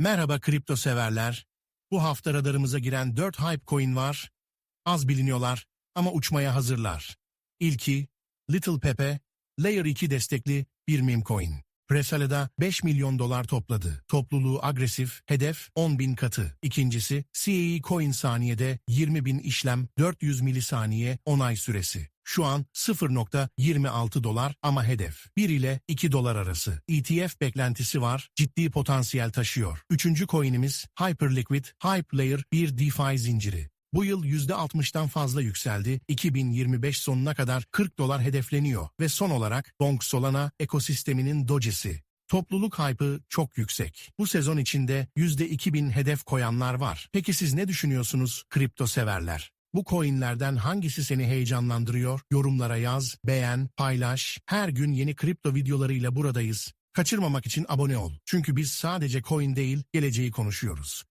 Merhaba kripto severler. Bu hafta radarımıza giren 4 hype coin var. Az biliniyorlar ama uçmaya hazırlar. İlki Little Pepe, Layer 2 destekli bir meme coin. Presala'da 5 milyon dolar topladı. Topluluğu agresif, hedef 10 bin katı. İkincisi CAE Coin saniyede 20 bin işlem, 400 milisaniye onay süresi. Şu an 0.26 dolar ama hedef 1 ile 2 dolar arası. ETF beklentisi var, ciddi potansiyel taşıyor. Üçüncü coinimiz Hyperliquid Hype Layer bir DeFi zinciri. Bu yıl %60'tan fazla yükseldi. 2025 sonuna kadar 40 dolar hedefleniyor. Ve son olarak Bonk Solana ekosisteminin dojesi. Topluluk hype'ı çok yüksek. Bu sezon içinde %2000 hedef koyanlar var. Peki siz ne düşünüyorsunuz kripto severler? Bu coinlerden hangisi seni heyecanlandırıyor? Yorumlara yaz, beğen, paylaş. Her gün yeni kripto videolarıyla buradayız. Kaçırmamak için abone ol. Çünkü biz sadece coin değil, geleceği konuşuyoruz.